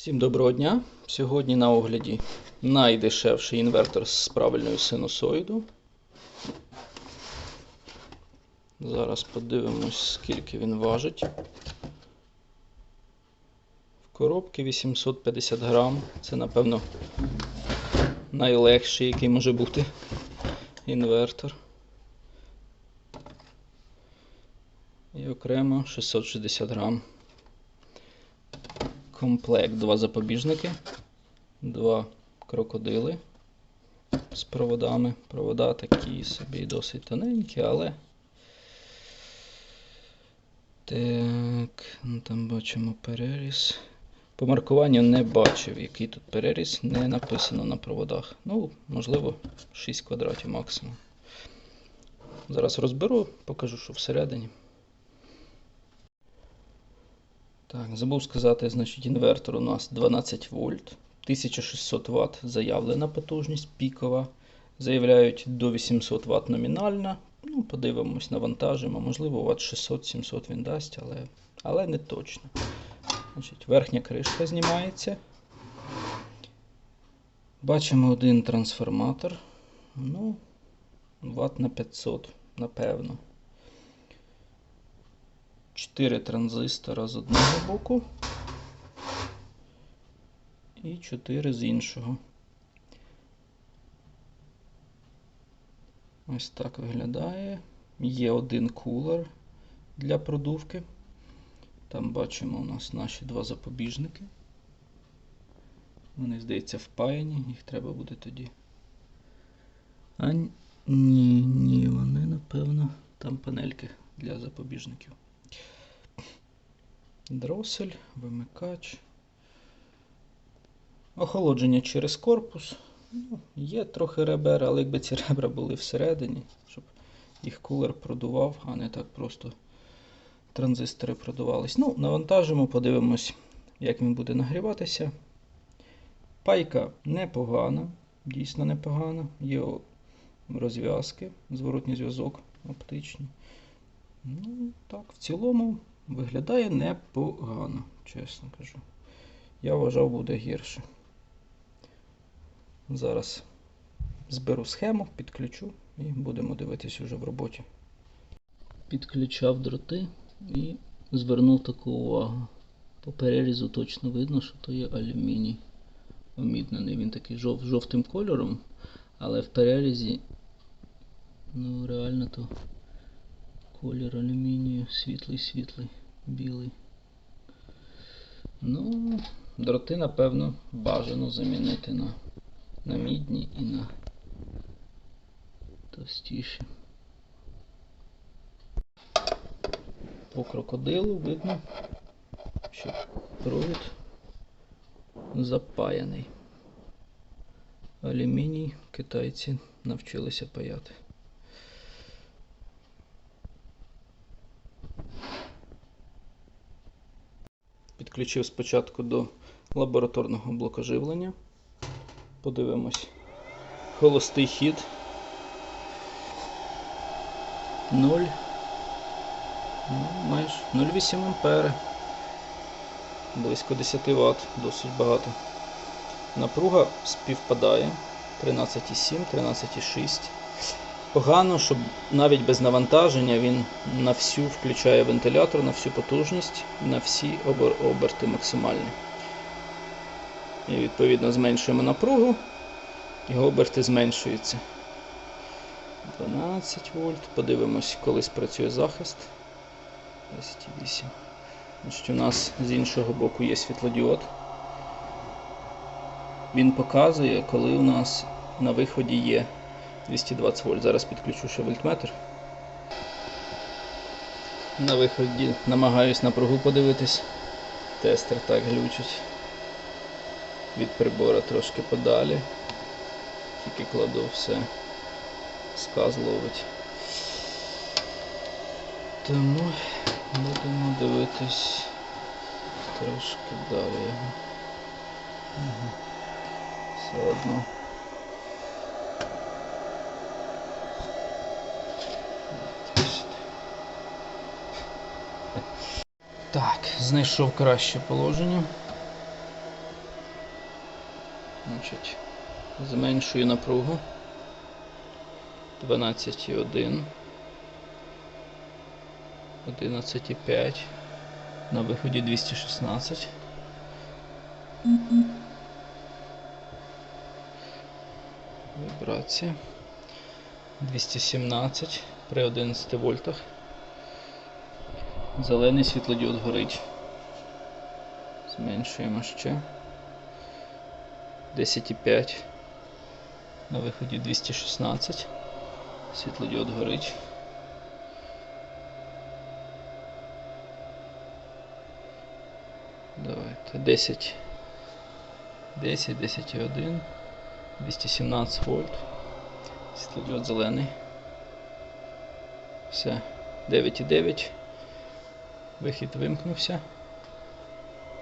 Всім доброго дня! Сьогодні на огляді найдешевший інвертор з правильною синусоїду. Зараз подивимось, скільки він важить. В коробці 850 грам. Це, напевно, найлегший, який може бути інвертор. І окремо 660 грам комплект, два запобіжники, два крокодили з проводами. Провода такі собі досить тоненькі, але. Так, ну там бачимо переріз. По маркуванню не бачив, який тут переріз, не написано на проводах. Ну, можливо, 6 квадратів максимум. Зараз розберу, покажу, що всередині. Так, забув сказати, значить, інвертор у нас 12 вольт, 1600 Вт заявлена потужність пікова. Заявляють до 800 Вт номінальна. Ну, подивимось, навантажимо. Можливо, Вт 600-700 він дасть, але, але не точно. Значить, Верхня кришка знімається. Бачимо один трансформатор. Ну, Вт на 500, напевно. 4 транзистора з одного боку і 4 з іншого. Ось так виглядає. Є один кулер для продувки. Там бачимо у нас наші два запобіжники. Вони, здається, впаяні, їх треба буде тоді. А ні, ні, вони, напевно, там панельки для запобіжників. Дросель, вимикач. Охолодження через корпус. Ну, Є трохи ребер, але якби ці ребра були всередині, щоб їх кулер продував, а не так просто транзистори продувались. Ну, навантажимо, подивимось, як він буде нагріватися. Пайка непогана, дійсно непогана. Є розв'язки, зворотній зв'язок оптичний. Ну, так, в цілому виглядає непогано, чесно кажу. Я вважав, буде гірше. Зараз зберу схему, підключу і будемо дивитися вже в роботі. Підключав дроти і звернув таку увагу. По перерізу точно видно, що то є алюміній. Оміднений. Він такий жов, жовтим кольором, але в перерізі, ну, реально то колір алюмінію світлий-світлий, білий. Ну, дроти, напевно, бажано замінити на, на мідні і на товстіші. По крокодилу видно, що провід запаяний. Алюміній китайці навчилися паяти. Підключив спочатку до лабораторного блока живлення. Подивимось. Холостий хід. 0. Ну, майже 0,8 ампери. Близько 10 Вт, досить багато. Напруга співпадає 13,7, 13,6. Погано, що навіть без навантаження він на всю включає вентилятор, на всю потужність, на всі обер- оберти максимальні. І відповідно зменшуємо напругу, і оберти зменшуються. 12 вольт. Подивимось, коли спрацює захист. 10,8. Значить, у нас з іншого боку є світлодіод. Він показує, коли у нас на виході є 220 вольт. Зараз підключу ще вольтметр. На виході намагаюсь напругу подивитись. Тестер так глючить. Від прибора трошки подалі. Тільки кладу все. Сказ ловить. Тому будемо дивитись трошки далі. Ага. Все одно. Так, знайшов краще положення. Значить, зменшую напругу. 12,1. 11,5. На виході 216. Вібрація. 217 при 11 вольтах. Зелений світлодіод горить. Зменшуємо ще. 10,5. На виході 216. Світлодіод горить. Давайте 10. 10, 10,1. 217 вольт. Світлодіод зелений. Все. 9,9. Вихід вимкнувся.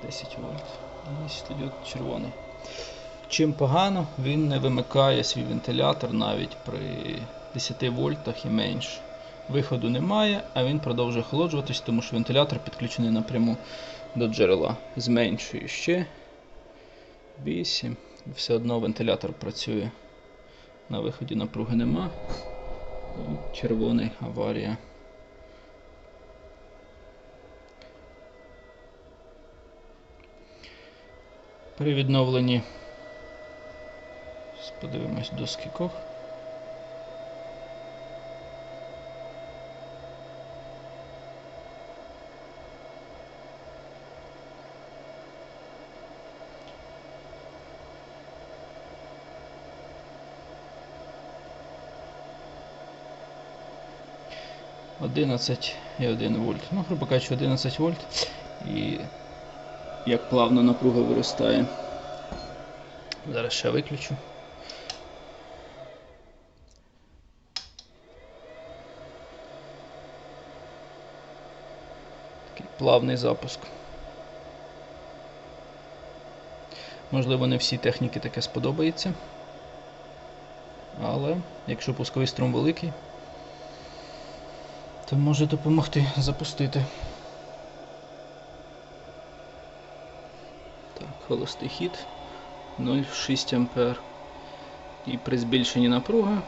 10 вольт. Світлодіод червоний. Чим погано, він не вимикає свій вентилятор навіть при 10 вольтах і менше. Виходу немає, а він продовжує охолоджуватись, тому що вентилятор підключений напряму до джерела. Зменшую ще 8. Все одно вентилятор працює. На виході напруги нема. Червоний аварія. При відновленні Подивимось до скількох. Одинадцять і 1 вольт. Ну, грубо кажучи, 11 вольт. І як плавно напруга виростає. Зараз ще виключу. Такий плавний запуск. Можливо, не всі техніки таке сподобається. Але якщо пусковий струм великий, то може допомогти запустити. Так, холостий хід 0,6 А. І при збільшенні напруги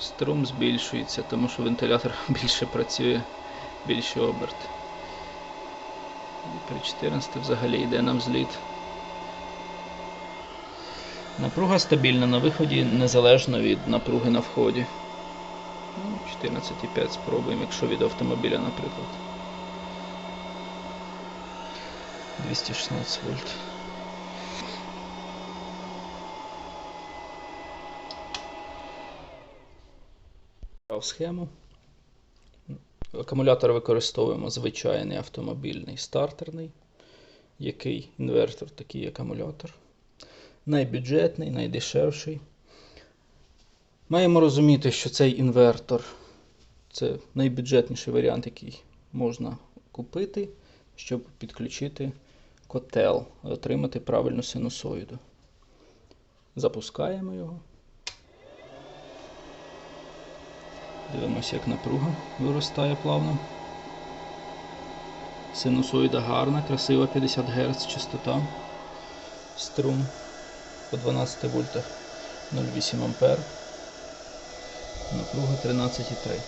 струм збільшується, тому що вентилятор більше працює, більше оберт. І при 14 взагалі йде нам зліт. Напруга стабільна на виході незалежно від напруги на вході. Ну, 14,5 спробуємо, якщо від автомобіля, наприклад. 216 вольт. Брав схему. Акумулятор використовуємо звичайний автомобільний стартерний. Який інвертор, такий акумулятор. Найбюджетний, найдешевший. Маємо розуміти, що цей інвертор це найбюджетніший варіант, який можна купити, щоб підключити котел отримати правильну синусоїду. Запускаємо його. Дивимося, як напруга виростає плавно. Синусоїда гарна, красива 50 Гц частота. Струм по 12 вольтах 0,8 А. Напруга 13,3.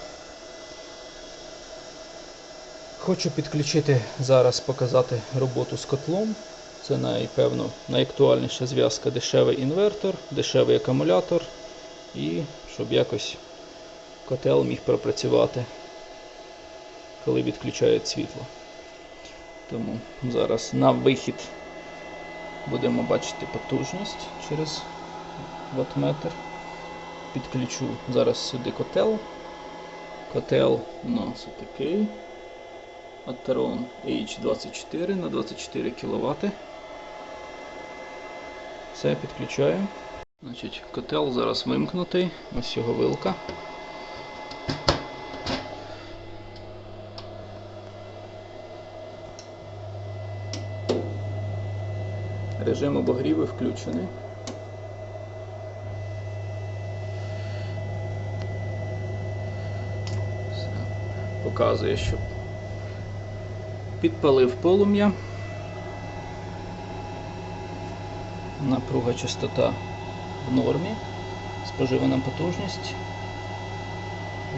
Хочу підключити зараз, показати роботу з котлом. Це напевно найактуальніша зв'язка дешевий інвертор, дешевий акумулятор і щоб якось котел міг пропрацювати, коли відключають світло. Тому зараз на вихід будемо бачити потужність через ваттметр. Підключу зараз сюди котел. Котел у нас такий. Ateron H24 на 24 кВт. Все підключаю. Значить, Котел зараз вимкнутий, ось його вилка. Режим обогріву включений. Показує, що підпалив полум'я. Напруга частота в нормі. Споживана потужність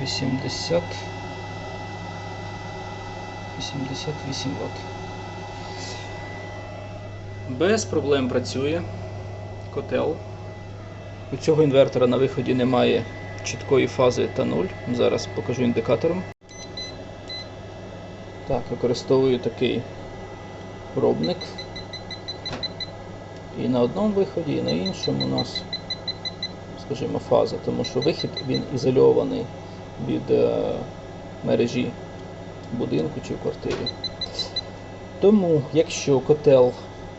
80 88 Вт. Без проблем працює котел. У цього інвертора на виході немає чіткої фази та 0. Зараз покажу індикатором. Так, використовую такий пробник. І на одному виході, і на іншому у нас, скажімо, фаза, тому що вихід він ізольований від е, мережі будинку чи в квартирі. Тому, якщо котел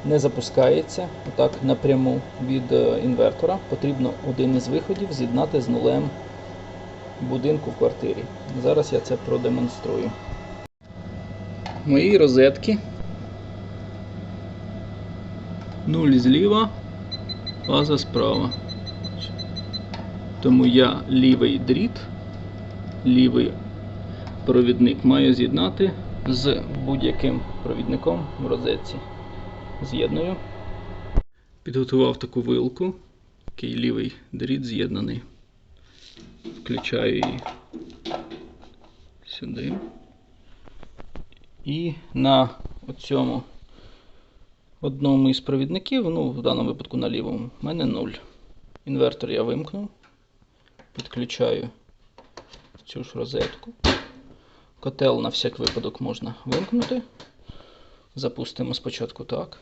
не запускається так напряму від е, інвертора, потрібно один із виходів з'єднати з нулем будинку в квартирі. Зараз я це продемонструю. Мої розетки. Нуль зліва, фаза справа. Тому я лівий дріт, лівий провідник маю з'єднати з будь-яким провідником в розетці. З'єдную. Підготував таку вилку, який лівий дріт з'єднаний. Включаю її сюди. І на цьому одному із провідників, ну в даному випадку на лівому, в мене 0. Інвертор я вимкнув. Підключаю цю ж розетку. Котел на всяк випадок можна вимкнути. Запустимо спочатку так.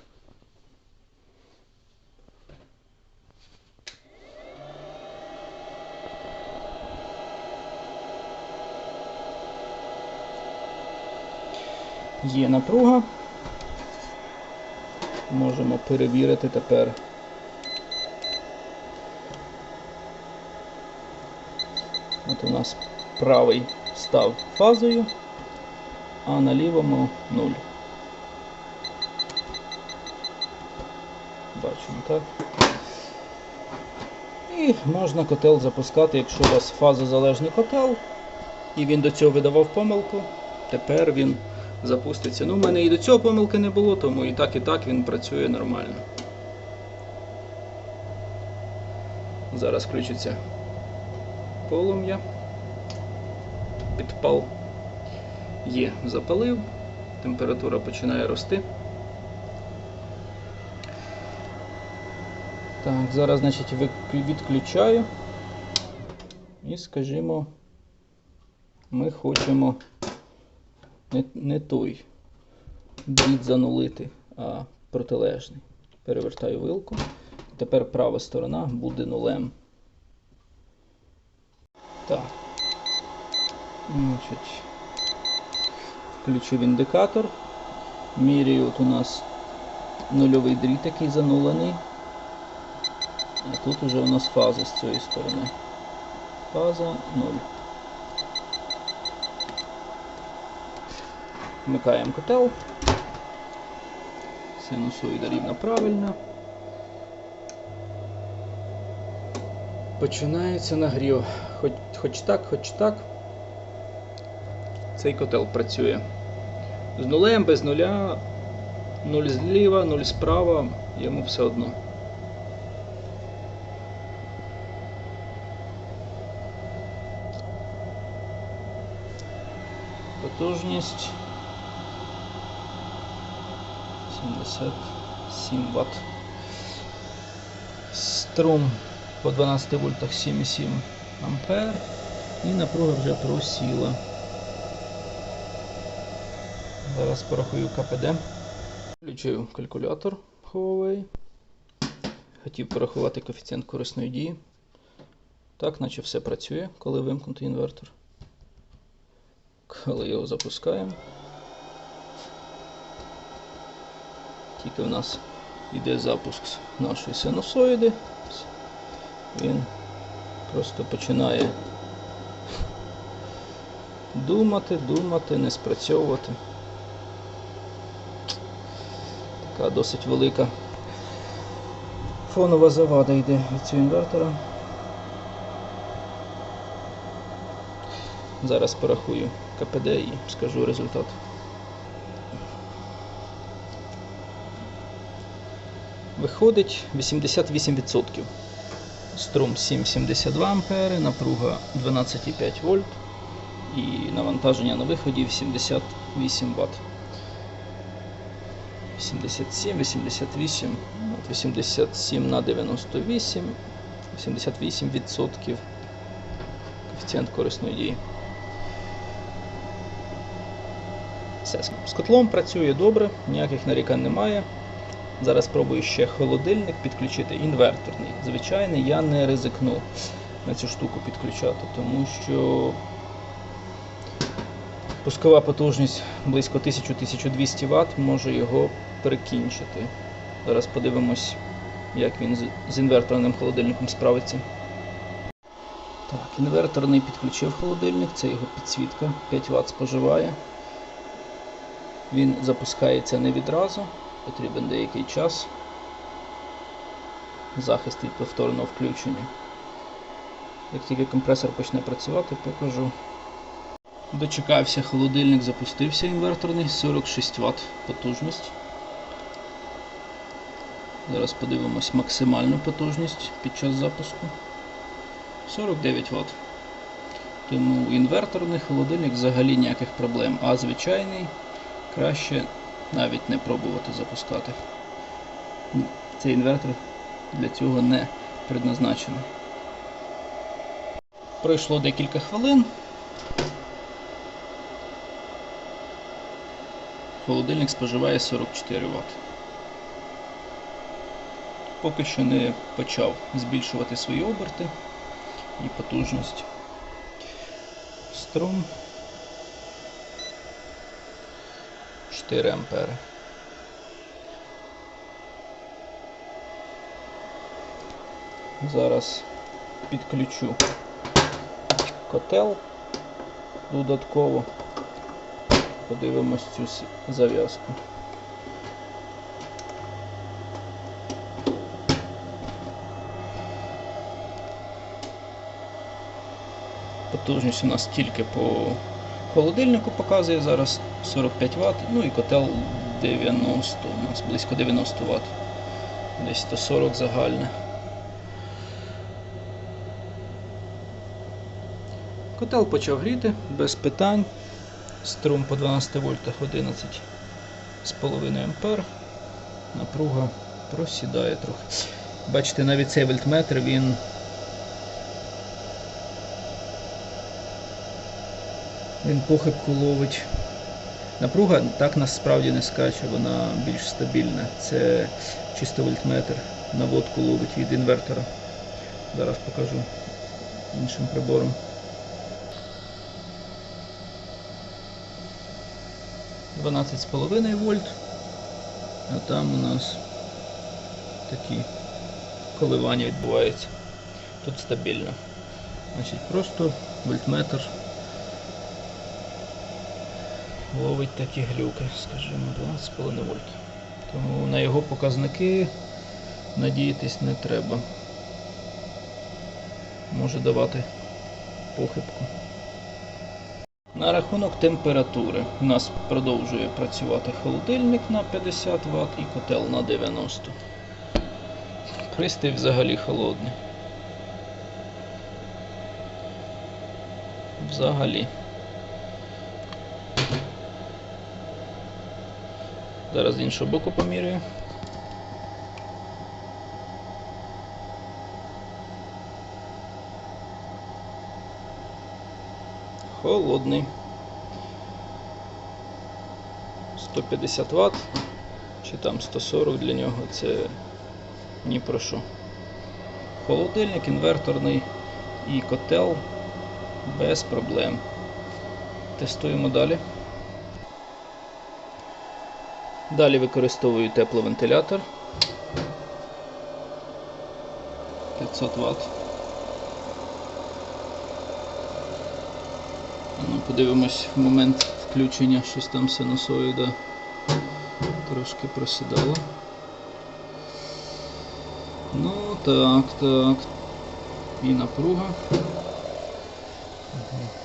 Є напруга. Можемо перевірити тепер. От у нас правий став фазою, а на лівому 0. Бачимо, так? І можна котел запускати, якщо у вас фазозалежний котел, і він до цього видавав помилку, тепер він запуститься. Ну, в мене і до цього помилки не було, тому і так, і так він працює нормально. Зараз включиться полум'я. Підпал є, запалив, температура починає рости. Так, зараз, значить, відключаю. І, скажімо, ми хочемо не, не той дріт занулити, а протилежний. Перевертаю вилку. Тепер права сторона буде нулем. Так. Значить, включив індикатор. Міряю от у нас нульовий дріт, який занулений. А тут уже у нас фаза з цієї сторони. Фаза 0. Вмикаємо котел. Синусоїда рівна правильна. Починається нагрів. Хоч, хоч так, хоч так. Цей котел працює. З нулем, без нуля, нуль зліва, нуль справа, йому все одно. Потужність 77 Вт. Струм по 12 вольтах 7,7 ампер. І напруга вже просіла. Зараз порахую КПД. Включив калькулятор Huawei. Хотів порахувати коефіцієнт корисної дії. Так, наче все працює, коли вимкнутий інвертор. Коли його запускаємо. Тільки в нас йде запуск нашої синусоїди. Він просто починає думати, думати, не спрацьовувати. Така досить велика фонова завада йде від цього інвертора. Зараз порахую КПД і скажу результат. Виходить 88%. Струм 7,72 ампери, напруга 12,5 вольт і навантаження на виході 88 Вт. 87, 88, 87 на 98, 88% коефіцієнт корисної дії. Все, з котлом працює добре, ніяких нарікань немає. Зараз спробую ще холодильник підключити інверторний. Звичайний, я не ризикну на цю штуку підключати, тому що пускова потужність близько 1000-1200 Вт може його перекінчити. Зараз подивимось, як він з- інверторним холодильником справиться. Так, інверторний підключив холодильник, це його підсвітка, 5 Вт споживає. Він запускається не відразу, потрібен деякий час. Захист від повторного включення. Як тільки компресор почне працювати, покажу. Дочекався, холодильник запустився інверторний, 46 Вт потужність. Зараз подивимось максимальну потужність під час запуску. 49 Вт. Тому інверторний холодильник взагалі ніяких проблем. А звичайний краще навіть не пробувати запускати. Цей інвертор для цього не предназначений. Пройшло декілька хвилин. Холодильник споживає 44 Вт. Поки що не почав збільшувати свої оберти і потужність. Струм 4 ампери. Зараз підключу котел додатково. Подивимось цю зав'язку. Потужність у нас тільки по холодильнику показує зараз 45 Вт, ну і котел 90, у нас близько 90 Вт. Десь 140 загальне. Котел почав гріти без питань. Струм по 12 вольтах 11,5 ампер. Напруга просідає трохи. Бачите, навіть цей вольтметр він він похибку ловить. Напруга так насправді не скаче, вона більш стабільна. Це чисто вольтметр. Наводку ловить від інвертора. Зараз покажу іншим прибором. 12,5 вольт, а там у нас такі коливання відбуваються. Тут стабільно. Значить, просто вольтметр ловить такі глюки, скажімо, 12,5 вольт. Тому на його показники надіятись не треба. Може давати похибку. На рахунок температури у нас продовжує працювати холодильник на 50 Вт і котел на 90. Пристрій взагалі холодний. Взагалі. Зараз з іншого боку помірюю. Холодний. 150 Вт чи там 140 для нього це ні про що. Холодильник інверторний і котел без проблем. Тестуємо далі. Далі використовую тепловентилятор 500 Вт. Ну, подивимось в момент включення, щось там синусоїда трошки просідало. Ну так, так. І напруга.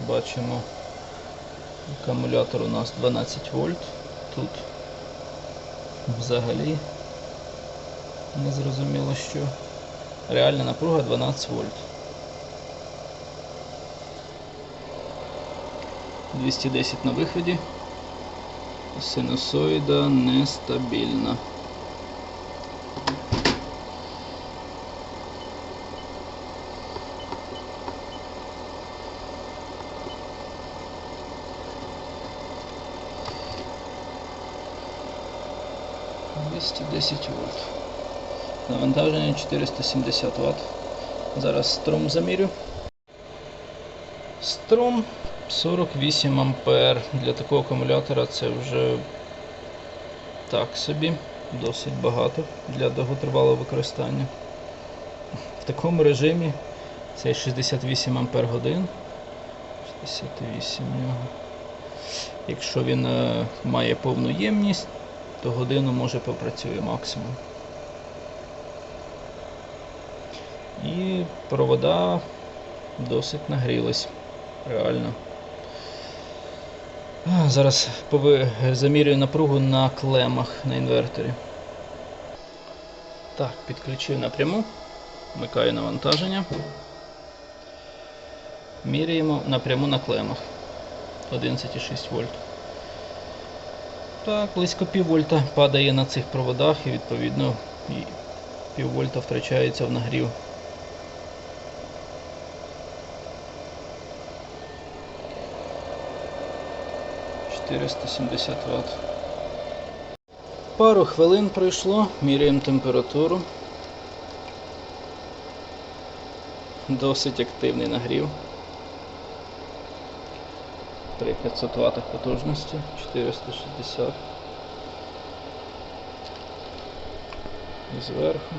Бачимо, акумулятор у нас 12 вольт. Тут взагалі Не зрозуміло, що. Реальна напруга 12 вольт. 210 на виході. Синусоїда нестабільна. Двісті десять вольт. Навантаження 470 Вт. Зараз струм замірю. Струм 48 ампер. Для такого акумулятора це вже так собі, досить багато для довготривалого використання. В такому режимі це 68 ампер годин. 68 нього. Якщо він е, має повну ємність, то годину може попрацює максимум. І провода досить нагрілись. Реально. Зараз замірюю напругу на клемах на інверторі. Так, підключив напряму. Вмикаю навантаження. Міряємо напряму на клемах. 11,6 вольт. Так, близько пів вольта падає на цих проводах і відповідно і пів вольта втрачається в нагрів. Чотириста сімдесят Вт. Пару хвилин пройшло, міряємо температуру. Досить активний нагрів. При 500 Вт потужності, 460. І зверху.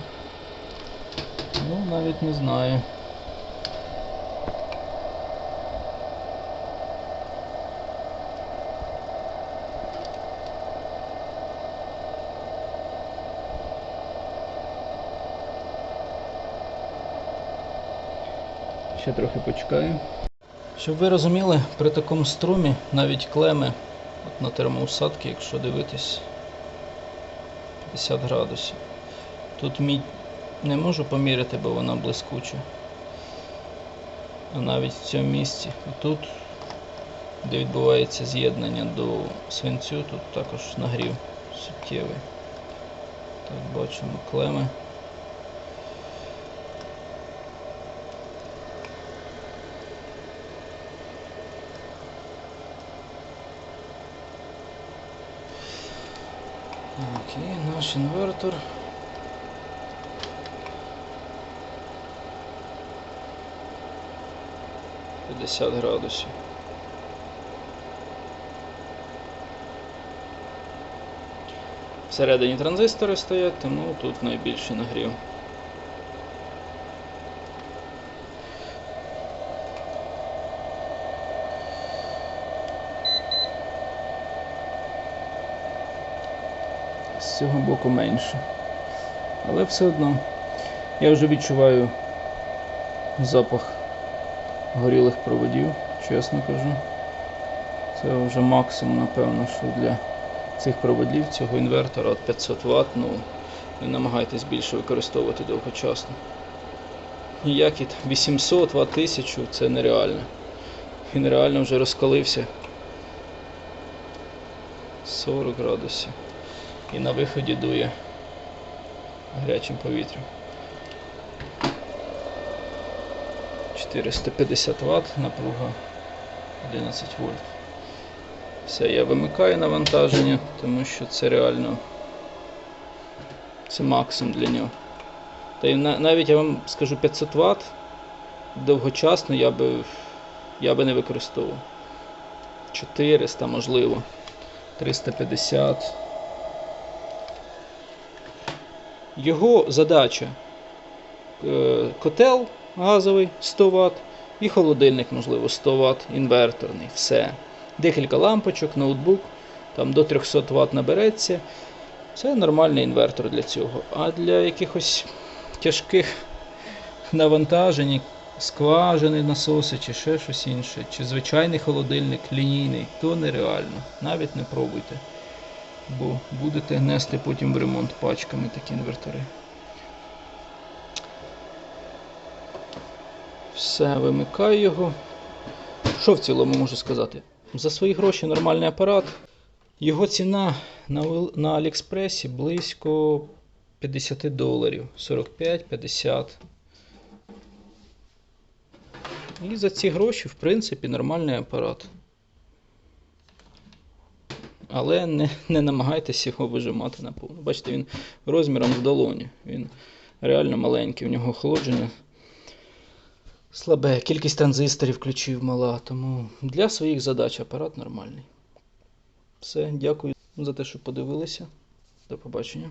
Ну, навіть не знаю. Ще трохи почекаю. Щоб ви розуміли, при такому струмі навіть клеми от на термоусадки, якщо дивитись 50 градусів. Тут мідь не можу поміряти, бо вона блискуча. А навіть в цьому місці. Тут, де відбувається з'єднання до свинцю, тут також нагрів суттєвий. Так, бачимо клеми. Так, і наш інвертор. П'ятдесят градусів. Всередині транзистори стоять, тому тут найбільший нагрів. З цього боку менше. Але все одно я вже відчуваю запах горілих проводів, чесно кажу. Це вже максимум, напевно, що для цих проводів, цього інвертора от 500 Вт, ну не намагайтесь більше використовувати довгочасно. Ніякі там 800 Вт 1000 це нереально. Він реально вже розкалився 40 градусів і на виході дує гарячим повітрям. 450 Вт, напруга 11 вольт. Все, я вимикаю навантаження, тому що це реально це максимум для нього. Та й навіть я вам скажу 500 Вт довгочасно я би, я би не використовував. 400 можливо. 350. Його задача е, котел газовий 100 Вт і холодильник, можливо, 100 Вт, інверторний. Все. Декілька лампочок, ноутбук, там до 300 Вт набереться. Це нормальний інвертор для цього. А для якихось тяжких навантажень, скважини, насоси чи ще щось інше, чи звичайний холодильник лінійний, то нереально. Навіть не пробуйте бо будете нести потім в ремонт пачками такі інвертори. Все, вимикаю його. Що в цілому можу сказати? За свої гроші нормальний апарат. Його ціна на на Аліекспресі близько 50 доларів. 45-50. І за ці гроші, в принципі, нормальний апарат. Але не, не намагайтесь його вижимати наповну. Бачите, він розміром в долоні. Він реально маленький, у нього охолодження слабе. Кількість транзисторів ключів мала. Тому для своїх задач апарат нормальний. Все, дякую за те, що подивилися. До побачення.